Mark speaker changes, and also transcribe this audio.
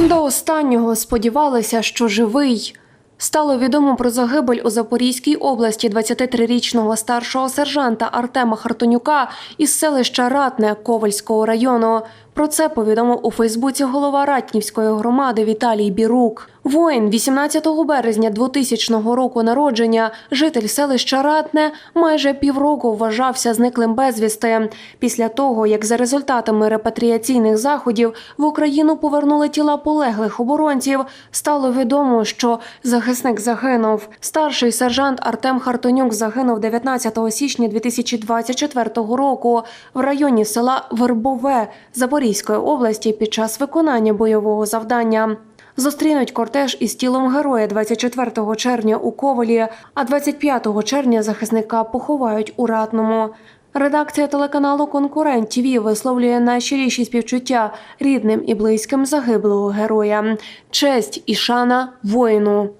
Speaker 1: До останнього сподівалися, що живий. Стало відомо про загибель у Запорізькій області 23-річного старшого сержанта Артема Хартонюка із селища Ратне Ковальського району. Про це повідомив у Фейсбуці голова Ратнівської громади Віталій Бірук. Воїн 18 березня 2000 року народження, житель селища Ратне, майже півроку вважався зниклим безвісти. Після того, як за результатами репатріаційних заходів в Україну повернули тіла полеглих оборонців, стало відомо, що захисник загинув. Старший сержант Артем Хартонюк загинув 19 січня 2024 року в районі села Вербове Запорізької області під час виконання бойового завдання. Зустрінуть кортеж із тілом героя 24 червня у Ковалі, а 25 червня захисника поховають у Ратному. Редакція телеканалу Конкурент ТВ висловлює найщиріші співчуття рідним і близьким загиблого героя. Честь і шана воїну.